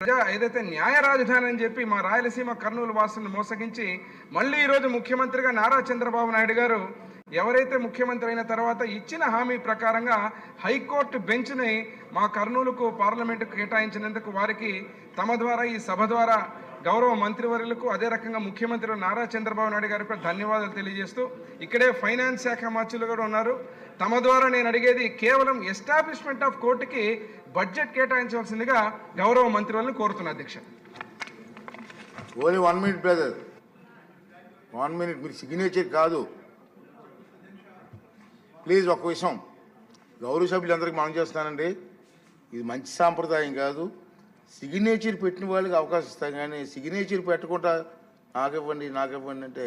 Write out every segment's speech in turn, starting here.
ప్రజా ఏదైతే న్యాయ రాజధాని అని చెప్పి మా రాయలసీమ కర్నూలు వాసులను మోసగించి మళ్ళీ ఈరోజు ముఖ్యమంత్రిగా నారా చంద్రబాబు నాయుడు గారు ఎవరైతే ముఖ్యమంత్రి అయిన తర్వాత ఇచ్చిన హామీ ప్రకారంగా హైకోర్టు బెంచ్ని మా కర్నూలుకు పార్లమెంటుకు కేటాయించినందుకు వారికి తమ ద్వారా ఈ సభ ద్వారా గౌరవ మంత్రివర్యులకు అదే రకంగా ముఖ్యమంత్రి నారా చంద్రబాబు నాయుడు గారికి కూడా ధన్యవాదాలు తెలియజేస్తూ ఇక్కడే ఫైనాన్స్ శాఖ మంత్రులు కూడా ఉన్నారు. తమ ద్వారా నేను అడిగేది కేవలం ఎస్టాబ్లిష్మెంట్ ఆఫ్ కోర్టుకి బడ్జెట్ కేటాయించవలసిందిగా గౌరవ మంత్రివర్యులను కోరుతున్నా అధ్యక్ష. Only one minute brother. One minute మీరు సిగ్నేచర్ కాదు. ప్లీజ్ ఒక విషయం. గౌరవ సభ్యులందరికీ మనం చేస్తానండి. ఇది మంచి సాంప్రదాయం కాదు. సిగ్నేచర్ పెట్టిన వాళ్ళకి అవకాశం ఇస్తాం కానీ సిగ్నేచర్ పెట్టకుండా నాకు ఇవ్వండి నాకు ఇవ్వండి అంటే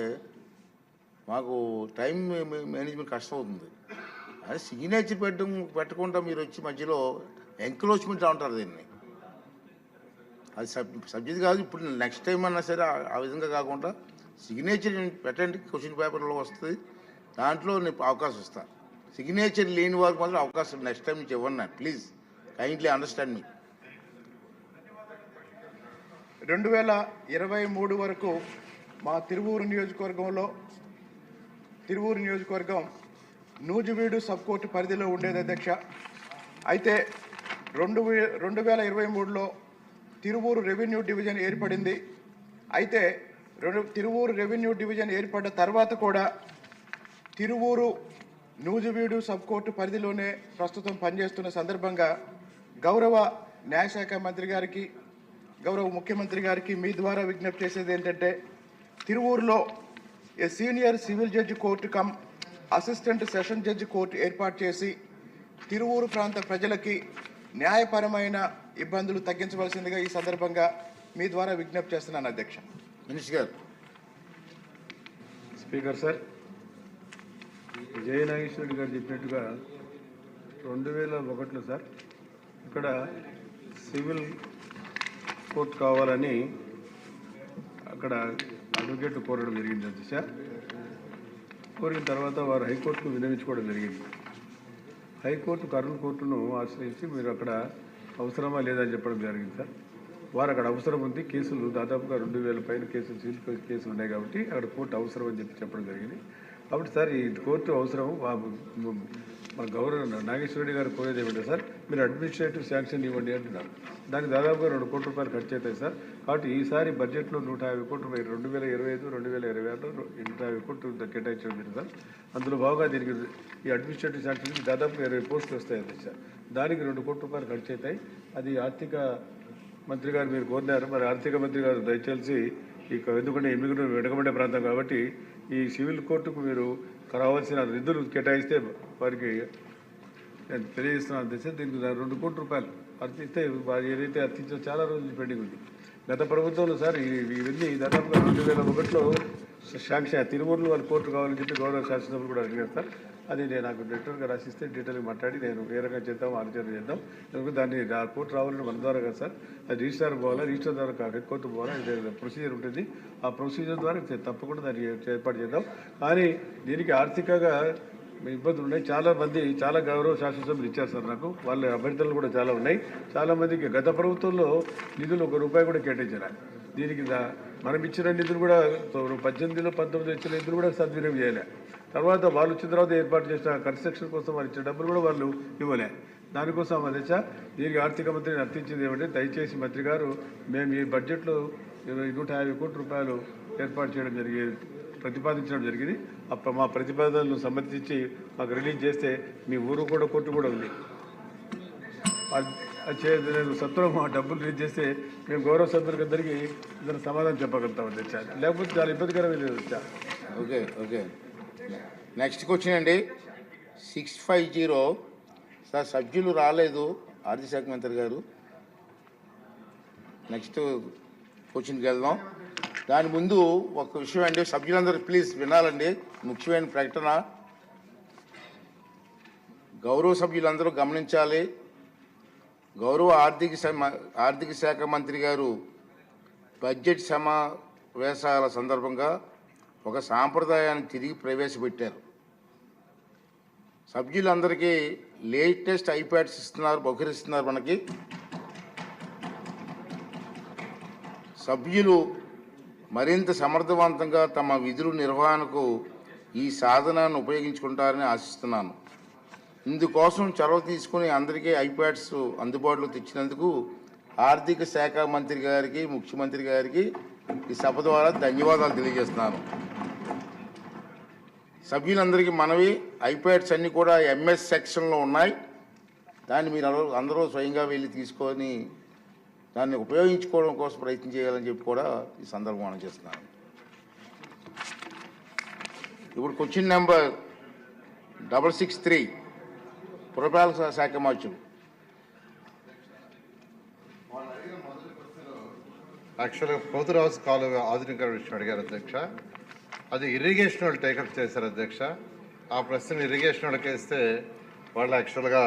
మాకు టైం మేనేజ్మెంట్ కష్టం అవుతుంది. అదే సిగ్నేచర్ పెట్టడం పెట్టకుండా మీరు వచ్చి మధ్యలో ఎంక్రోచ్మెంట్ అంటారు దీన్ని. అది సబ్ సబ్జెక్ట్ కాదు ఇప్పుడు నెక్స్ట్ టైం అన్నా సరే ఆ- ఆ విధంగా కాకుండా సిగ్నేచర్ పెట్టండి క్వశ్చన్ పేపర్లో వస్తుంది దాంట్లో నేను అవకాశం ఇస్తాను. సిగ్నేచర్ లేని వారికి మాత్రం అవకాశం నెక్స్ట్ టైం నుంచి ఇవ్వండి ప్లీజ్ కైండ్లీ అండర్స్టాండ్ మీ రెండు వేల ఇరవై మూడు వరకు మా తిరువూరు నియోజకవర్గంలో తిరువూరు నియోజకవర్గం నూజివీడు సబ్ కోర్టు పరిధిలో ఉండేది అధ్యక్ష. అయితే రెండు వే- రెండు వేల ఇరవై మూడులో తిరువూరు రెవెన్యూ డివిజన్ ఏర్పడింది. అయితే రెండు తిరువూరు రెవెన్యూ డివిజన్ ఏర్పడ్డ తర్వాత కూడా తిరువూరు నూజివీడు సబ్ కోర్టు పరిధిలోనే ప్రస్తుతం పనిచేస్తున్న సందర్భంగా గౌరవ న్యాయశాఖ మంత్రి గారికి గౌరవ ముఖ్యమంత్రి గారికి మీ ద్వారా విజ్ఞప్తి చేసేది ఏంటంటే తిరువూరులో a senior civil judge court cum assistant session judge court ఏర్పాటు చేసి తిరువూరు ప్రాంత ప్రజలకి న్యాయపరమైన ఇబ్బందులు తగ్గించవలసిందిగా ఈ సందర్భంగా మీ ద్వారా విజ్ఞప్తి చేస్తున్నాను అధ్యక్ష. మినిస్టర్ గారు. స్పీకర్ సార్ విజయ నాగేశ్వరరెడ్డి గారు చెప్పినట్టుగా రెండు వేల ఒకటిలో సార్ ఇక్కడ సివిల్ కోర్టు కావాలని అక్కడ అడ్వకేట్ కోరడం జరిగింది అది సార్. కోరిన తర్వాత వారు హైకోర్టుకు విన్నవించుకోవడం జరిగింది. హైకోర్టు కర్నూలు కోర్టును ఆశ్రయించి మీరు అక్కడ అవసరమా లేదా అని చెప్పడం జరిగింది సార్. వారు అక్కడ అవసరం ఉంది. కేసులు దాదాపుగా రెండు వేల పైన కేసులు సీల్ కేసులు ఉన్నాయి కాబట్టి అక్కడ కోర్టు అవసరం అని చెప్పి చెప్పడం జరిగింది. కాబట్టి సార్ ఈ కోర్టు అవసరం మా మ- గౌరవ నాగేశ్వరరెడ్డి గారు కోరేది ఏమిటో సార్ మీరు అడ్మినిస్ట్రేటివ్ శాంక్షన్ ఇవ్వండి అంటున్నారు. దానికి దాదాపుగా రెండు కోట్ల రూపాయలు ఖర్చు అవుతాయి సార్. కాబట్టి ఈసారి బడ్జెట్లో నూట యాభై కోట్లు రూపాయలు రెండు వేల ఇరవై ఐదు రెండు వేల ఇరవై ఆరులో నూట యాభై కోట్లు కేటాయించడం మీరు సార్. అందులో బాగా దీనికి ఈ అడ్మినిస్ట్రేటివ్ శాంక్షన్కి దాదాపుగా ఇరవై పోస్టులు వస్తాయి సార్. దానికి రెండు కోట్ల రూపాయలు ఖర్చు అవుతాయి. అది ఆర్థిక మంత్రి గారు మీరు కోరినారు. మరి ఆర్థిక మంత్రి గారు దయచేసి ఇక ఎందుకంటే ఎమ్మిగుడు వెనకబడే ప్రాంతం కాబట్టి ఈ సివిల్ కోర్టుకు మీరు రావాల్సిన నిధులు కేటాయిస్తే వారికి నేను తెలియజేస్తున్నాను దశ దీనికి రెండు కోట్ల రూపాయలు అర్థిస్తే వారు ఏదైతే అర్థించో చాలా రోజులు పెండింగ్ ఉంది. గత ప్రభుత్వంలో సార్ ఇవన్నీ దాదాపుగా రెండు వేల ఒకటిలో శాంక్షన్ తిరుమూరులో వాళ్ళు కోర్టు కావాలని చెప్పి గౌరవ శాసనసభ్యులు కూడా అడిగారు సార్. అది నేను నాకు డైరెక్టర్గా రాసిస్తే డీటెయిల్గా మాట్లాడి నేను ఏ రకంగా చేద్దాం ఆలోచన చేద్దాం. ఎందుకంటే దాన్ని ఆ కోర్టు రావాలని మన ద్వారా కదా సార్. అది రిజిస్టార్ పోవాలా రిజిస్టర్ ద్వారా కాదు కోర్టు పోవాలా ప్రొసీజర్ ఉంటుంది. ఆ ప్రొసీజర్ ద్వారా తప్పకుండా దాన్ని ఏర్పాటు చేద్దాం. కానీ దీనికి ఆర్థికంగా ఇబ్బందులు ఉన్నాయి. చాలా మంది చాలా గౌరవ శాసనసభ్యులు ఇచ్చారు సార్ నాకు. వాళ్ళ అభ్యర్థులు కూడా చాలా ఉన్నాయి. చాలామందికి గత ప్రభుత్వంలో నిధులు ఒక రూపాయి కూడా కేటాయించారు దీనికి మనం ఇచ్చిన నిధులు కూడా పద్దెనిమిదిలో పంతొమ్మిదిలో ఇచ్చిన నిధులు కూడా సద్వినియోగం చేయలే. తర్వాత వాళ్ళు వచ్చిన తర్వాత ఏర్పాటు చేసిన కన్స్ట్రక్షన్ కోసం వాళ్ళు ఇచ్చిన డబ్బులు కూడా వాళ్ళు ఇవ్వలే. దానికోసం అధ్యక్ష దీనికి ఆర్థిక మంత్రిని అర్థించింది ఏమంటే దయచేసి మంత్రి గారు మేము ఈ బడ్జెట్లో ఇరవై నూట యాభై కోట్ల రూపాయలు ఏర్పాటు చేయడం జరిగేది. ప్రతిపాదించడం జరిగింది. అప్పుడు మా ప్రతిపాదనలు సమర్థించి మాకు రిలీజ్ చేస్తే మీ ఊరు కూడా కోర్టు కూడా ఉంది. అది నేను సత్వరం మా డబ్బులు రిలీజ్ చేస్తే మేము గౌరవ సభ్యులకి అందరికీ సమాధానం చెప్పగలుగుతాం అధ్యక్ష లేకపోతే చాలా ఇబ్బందికరమైన అధ్యక్ష ఓకే ఓకే. నెక్స్ట్ క్వశ్చన్ అండి. సిక్స్ ఫైవ్ జీరో సార్ సభ్యులు రాలేదు. ఆర్థిక శాఖ మంత్రి గారు. నెక్స్ట్ క్వశ్చన్కి వెళ్దాం. దాని ముందు ఒక విషయం అండి సభ్యులందరూ ప్లీజ్ వినాలండి. ముఖ్యమైన ప్రకటన. గౌరవ సభ్యులందరూ గమనించాలి. గౌరవ ఆర్థిక ఆర్థిక శాఖ మంత్రి గారు బడ్జెట్ సమావేశాల సందర్భంగా ఒక సాంప్రదాయాన్ని తిరిగి ప్రవేశపెట్టారు. సభ్యులందరికీ లేటెస్ట్ ఐప్యాడ్స్ ఇస్తున్నారు బహుకరిస్తున్నారు మనకి. సభ్యులు మరింత సమర్థవంతంగా తమ విధులు నిర్వహణకు ఈ సాధనాన్ని ఉపయోగించుకుంటారని ఆశిస్తున్నాను. ఇందుకోసం చొరవ తీసుకుని అందరికీ ఐప్యాడ్స్ అందుబాటులో తెచ్చినందుకు ఆర్థిక శాఖ మంత్రి గారికి ముఖ్యమంత్రి గారికి ఈ సభ ద్వారా ధన్యవాదాలు తెలియజేస్తున్నాను. సభ్యులందరికీ మనవి ఐప్యాడ్స్ అన్నీ కూడా ఎంఎస్ సెక్షన్లో ఉన్నాయి. దాన్ని మీరు అందరూ స్వయంగా వెళ్ళి తీసుకొని దాన్ని ఉపయోగించుకోవడం కోసం ప్రయత్నం చేయాలని చెప్పి కూడా ఈ సందర్భం మనం చేస్తున్నాను. ఇప్పుడు question number double six three పురపాలక శాఖ మార్చులు. యాక్చువల్గా పోతురాజు కాలువ ఆధునీకరణ విషయం అడిగారు అధ్యక్ష. అది ఇరిగేషన్ వాళ్ళు టేకప్ చేశారు అధ్యక్ష. ఆ ప్రశ్న ఇరిగేషన్ వాళ్ళకి వేస్తే వాళ్ళు యాక్చువల్గా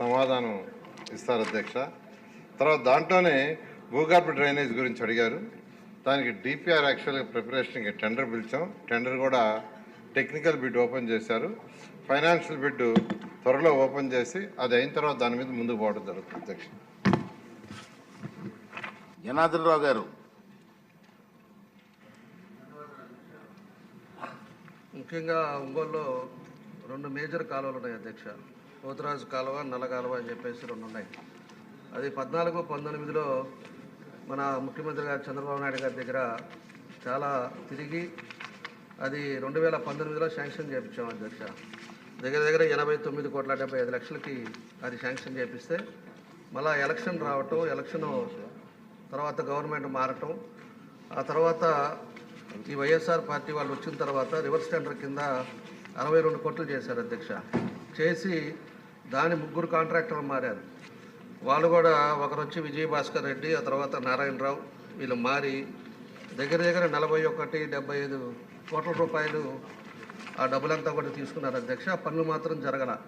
సమాధానం ఇస్తారు అధ్యక్ష. తర్వాత దాంట్లోనే భూగర్భ డ్రైనేజ్ గురించి అడిగారు. దానికి డిపిఆర్ యాక్చువల్గా ప్రిపరేషన్కి టెండర్ పిలిచాం. టెండర్ కూడా టెక్నికల్ బిడ్ ఓపెన్ చేశారు. ఫైనాన్షియల్ బిడ్ త్వరలో ఓపెన్ చేసి అది అయిన తర్వాత దాని మీద ముందుకు పోవడం జరుగుతుంది అధ్యక్ష. జనార్దన్ రావు గారు. ముఖ్యంగా ఒంగోలులో రెండు మేజర్ కాలువలు ఉన్నాయి అధ్యక్ష. పోతురాజు కాలువ నల్ల కాలువ అని చెప్పేసి రెండు ఉన్నాయి. అది పద్నాలుగు పంతొమ్మిదిలో మన ముఖ్యమంత్రి గారు చంద్రబాబు నాయుడు గారి దగ్గర చాలా తిరిగి అది రెండు వేల పంతొమ్మిదిలో శాంక్షన్ చేయించాం అధ్యక్ష. దగ్గర దగ్గర ఎనభై తొమ్మిది కోట్ల డెబ్బై ఐదు లక్షలకి అది శాంక్షన్ చేపిస్తే మళ్ళా ఎలక్షన్ రావటం ఎలక్షన్ తర్వాత గవర్నమెంట్ మారటం ఆ తర్వాత ఈ వైఎస్ఆర్ పార్టీ వాళ్ళు వచ్చిన తర్వాత రివర్స్ టెండర్ కింద అరవై రెండు కోట్లు చేశారు అధ్యక్ష. చేసి దాని ముగ్గురు కాంట్రాక్టర్లు మారారు. వాళ్ళు కూడా ఒకరు వచ్చి విజయభాస్కర్ రెడ్డి ఆ తర్వాత నారాయణరావు వీళ్ళు మారి దగ్గర దగ్గర నలభై ఒకటి డెబ్బై ఐదు కోట్ల రూపాయలు ఆ డబ్బులంతా కూడా తీసుకున్నారు అధ్యక్ష. ఆ పనులు మాత్రం జరగల.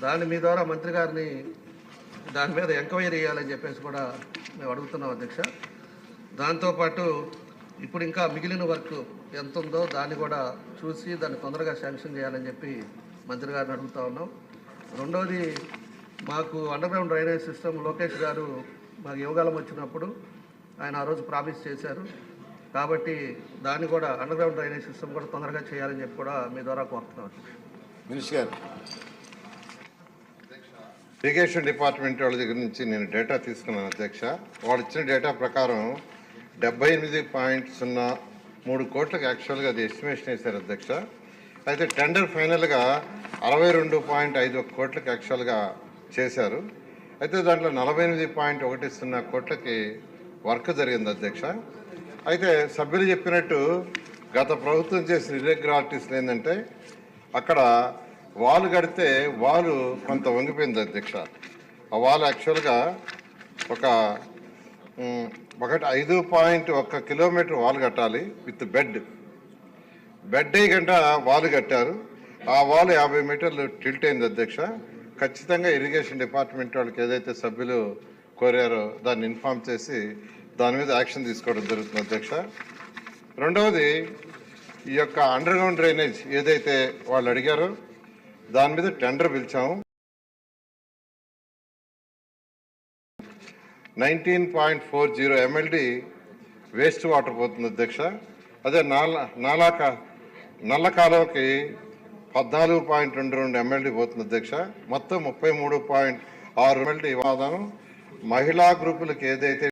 దాని మీ ద్వారా మంత్రి గారిని దాని మీద ఎంక్వైరీ చేయాలని చెప్పేసి కూడా మేము అడుగుతున్నాం అధ్యక్ష. దాంతోపాటు ఇప్పుడు ఇంకా మిగిలిన వర్క్ ఎంత ఉందో దాన్ని కూడా చూసి దాన్ని తొందరగా శాంక్షన్ చేయాలని చెప్పి మంత్రి గారిని అడుగుతా ఉన్నాం. రెండవది మాకు అండర్గ్రౌండ్ డ్రైనేజ్ సిస్టమ్ లోకేష్ గారు మాకు యోగాలం వచ్చినప్పుడు ఆయన ఆ రోజు ప్రామిస్ చేశారు. కాబట్టి దాన్ని కూడా అండర్గ్రౌండ్ డ్రైనేజ్ సిస్టమ్ కూడా తొందరగా చేయాలని చెప్పి కూడా మీ ద్వారా కోరుతున్నాను మినిస్టర్ గారు ఇరిగేషన్ డిపార్ట్మెంట్ వాళ్ళ దగ్గర నుంచి నేను డేటా తీసుకున్నాను అధ్యక్ష. వాళ్ళు ఇచ్చిన డేటా ప్రకారం డెబ్బై ఎనిమిది పాయింట్ సున్నా మూడు కోట్లకు యాక్చువల్గా అది ఎస్టిమేషన్ వేశారు అధ్యక్ష. అయితే టెండర్ ఫైనల్గా అరవై రెండు పాయింట్ ఐదు ఒక కోట్లకు యాక్చువల్గా చేశారు. అయితే దాంట్లో నలభై ఎనిమిది పాయింట్ ఒకటి సున్నా కోట్లకి వర్క్ జరిగింది అధ్యక్ష. అయితే సభ్యులు చెప్పినట్టు గత ప్రభుత్వం చేసిన ఇర్రెగ్యులారిటీస్ ఏంటంటే అక్కడ వాలు కడితే వాలు కొంత వంగిపోయింది అధ్యక్ష. ఆ వాల్ యాక్చువల్గా ఒక ఒకటి ఐదు పాయింట్ ఒక్క కిలోమీటర్ వాల్ కట్టాలి విత్ బెడ్. బెడ్ అయ్యి గంట వాల్ కట్టారు. ఆ వాల్ యాభై మీటర్లు టిల్ట్ అయింది అధ్యక్ష. ఖచ్చితంగా ఇరిగేషన్ డిపార్ట్మెంట్ వాళ్ళకి ఏదైతే సభ్యులు కోరారో దాన్ని ఇన్ఫామ్ చేసి దాని మీద యాక్షన్ తీసుకోవడం జరుగుతుంది అధ్యక్ష. రెండవది ఈ యొక్క అండర్ గ్రౌండ్ డ్రైనేజ్ ఏదైతే వాళ్ళు అడిగారో దాని మీద tender పిలిచాము. Ninety point four zero MLD waste water పోతుంది అధ్యక్ష. అదే నాల నాలాక నల్ల కాలువకి పద్నాలుగు పాయింట్ రెండు రెండు ఎంఎల్డి పోతుంది అధ్యక్ష. మొత్తం ముప్పై మూడు పాయింట్ ఆరు ఎంఎల్డి వాదనం మహిళా గ్రూపులకు ఏదైతే